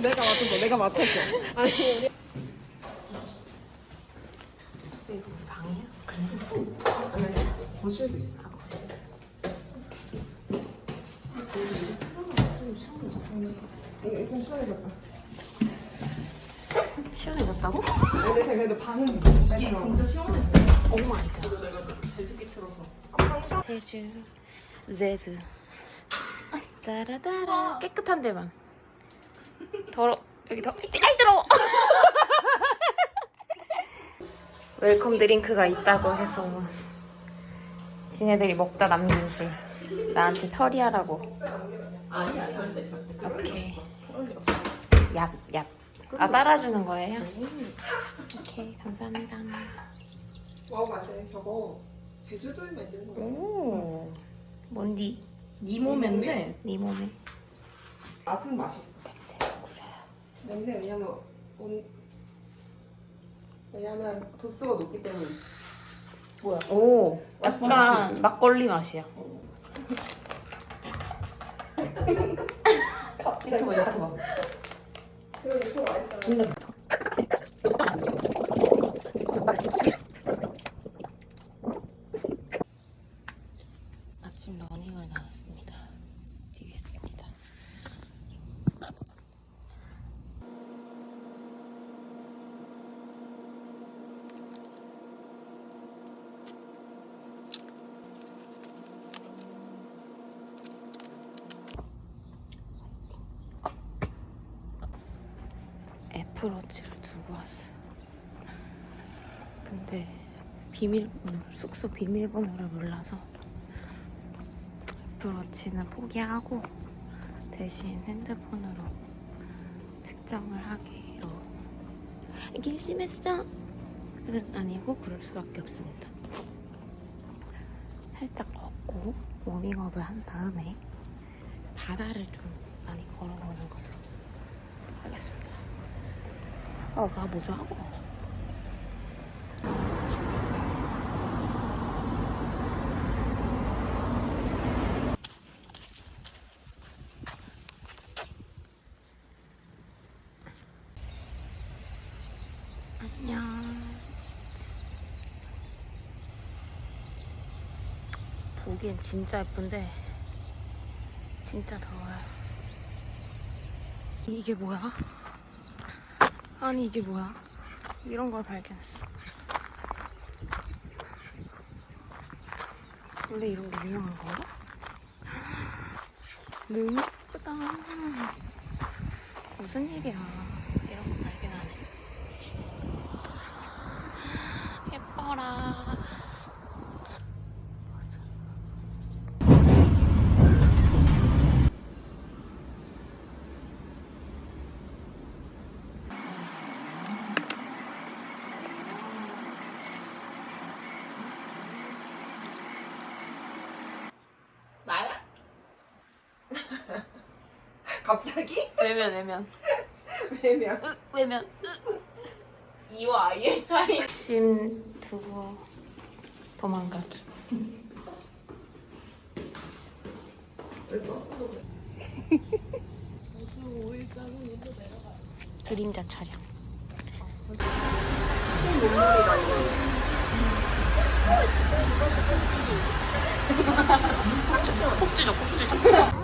내가 맞췄어. 내가 맞췄어. 아니 우리 이거 방이야? 아니 어, 거실도 있어. 좀 시원해졌다. 시원해졌다고? 근데 제가 그래도 방은 이게 진짜 시원해져. 오 마이 갓. 내가 제습기 틀어서. 제주 제주 따라따라 깨끗한 데만 더러 여기 더 아이 더러워 웰컴 드링크가 있다고 해서 지네들이 먹다 남긴 술 나한테 처리하라고 아니야 절대 절대. 오케이. 없어. 얍얍 아 따라주는 거예요? 오케이 감사합니다 먹어봐세요. 저거 제주도에 만든 거예요. 오 뭔디? 니모멘데 네 몸에 맛은 맛있어. 냄새 왜냐면 온 왜냐면 도수가 높기 때문이지. 뭐야? 오 맛있지, 약간 맛있지? 막걸리 맛이야 유튜버 유튜버. 그리고 이거 맛있어. 근데 아침 러닝을 나왔습니다. 뛰겠습니다. 애플워치를 두고 왔어요. 근데 비밀번호, 숙소 비밀번호를 몰라서 애플워치는 포기하고 대신 핸드폰으로 측정을 하기로 결심했어. 은 아니고 그럴 수밖에 없습니다. 살짝 걷고 워밍업을 한 다음에 바다를 좀 많이 걸어보는 걸로 하겠습니다. 아, 가보자. 안녕. 보기엔 진짜 예쁜데 진짜 더워요. 이게 뭐야? 아니 이게 뭐야? 이런 걸 발견했어. 원래 이런 게 유명한 건가? 너무 예쁘다. 무슨 일이야? 이런 거 발견하네. 예뻐라. 봤어. 나야? 갑자기? 외면 외면. 왜냐? 으, 외면. 이와 아이의 차이. 짐 두고 도망가기. 그림자 촬영. 신문물이다 이거. 폭주죠, 폭주죠.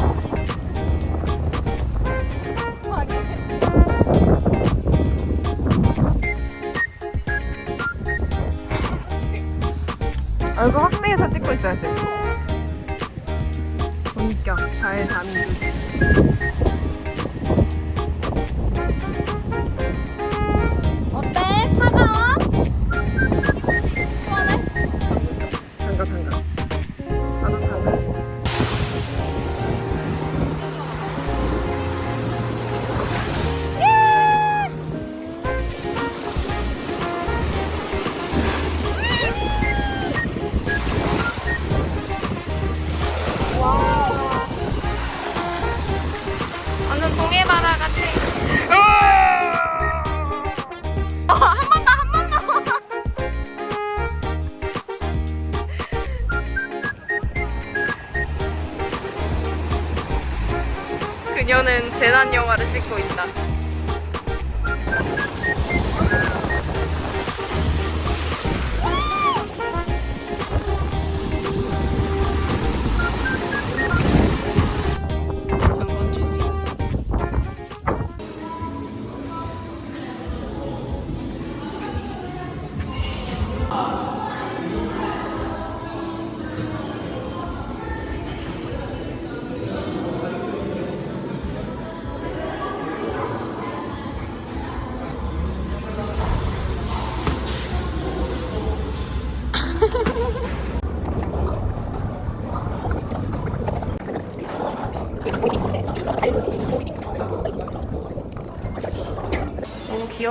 돼. 본격 잘 담기. 있다.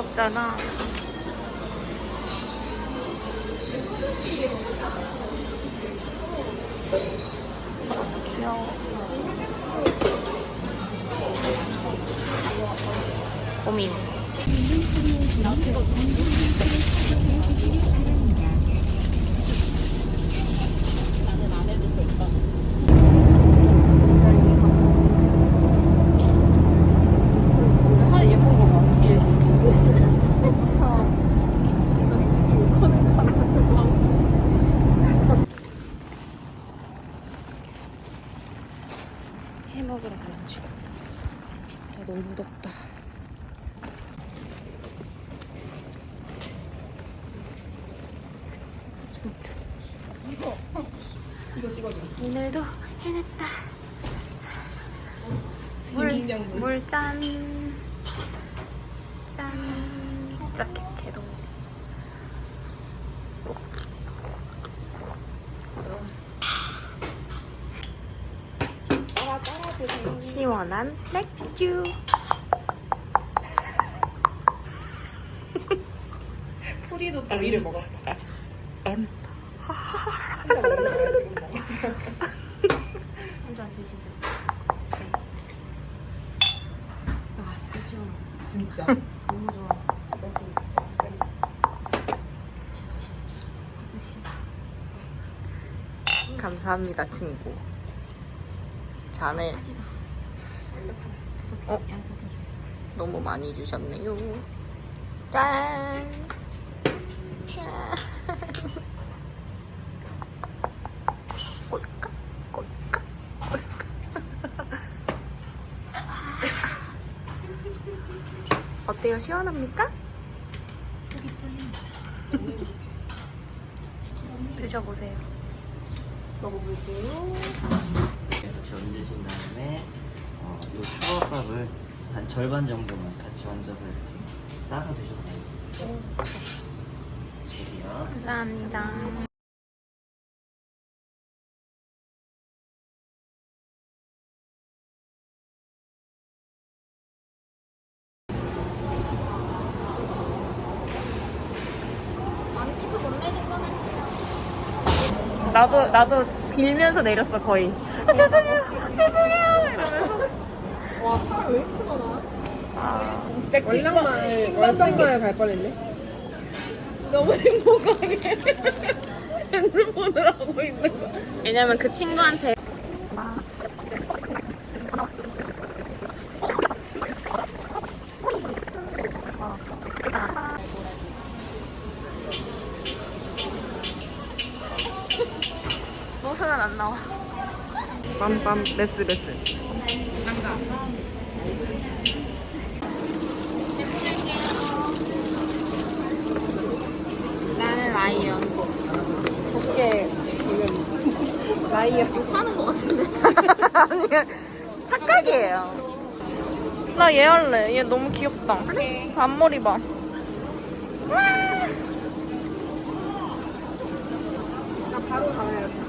귀엽잖아. 귀여워. 고민. 해 먹으러 가는 중. 진짜 너무 덥다. 진짜. 이거 찍어줘. 오늘도 해냈다. 물, 물 짠. 짠. 진짜 개, 개동. 시원한 맥주. 소리도 더 위를 먹었다. M. 한잔 드시죠. 아 진짜 시원하다. 진짜. 너무 좋아. 감사합니다 친구. 자네 어? 너무 많이 주셨네요. 짠. 짠. 어때요? 시원합니까? 드셔보세요. 먹어볼게요. 그래서 전드신 다음에 어, 이 초밥밥을 한 절반 정도만 같이 얹어서 이렇게 따서 드셔도 돼요. 저기요. 감사합니다. 나도 나도 빌면서 내렸어 거의. 아, 죄송해요, 죄송해요 이러면서. 와 사람 왜 이렇게 많아? 아, 월남마을 월성마을 갈 뻔했네. 너무 행복하게 핸드폰을 하고 있는 거야. 왜냐면 그 친구한테 모 습은 안 나와. 빰빰 레스 레스. 나는 라이언. 곱게 지금 라이언. 하는 거 같은데. 아니야. 착각이에요. 나 얘 할래. 얘 너무 귀엽다. 앞머리 봐. 나 바로 가야지.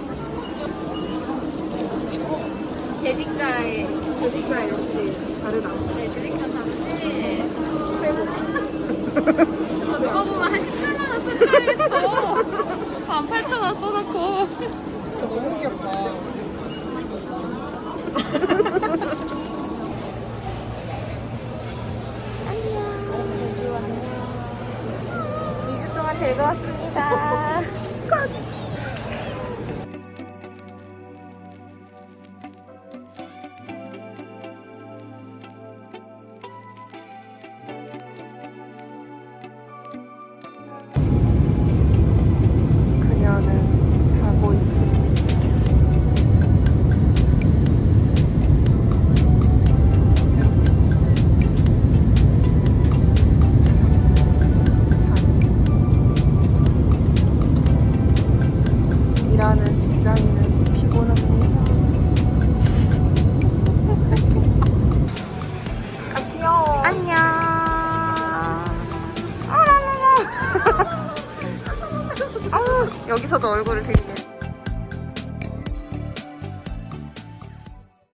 재직자의 조직자 역시 다르다. 네, 재직자 답지. 누가 보면 한 18만 원 쓴 줄 알겠어. 18,000원 써놓고. 진짜 너무 귀엽다.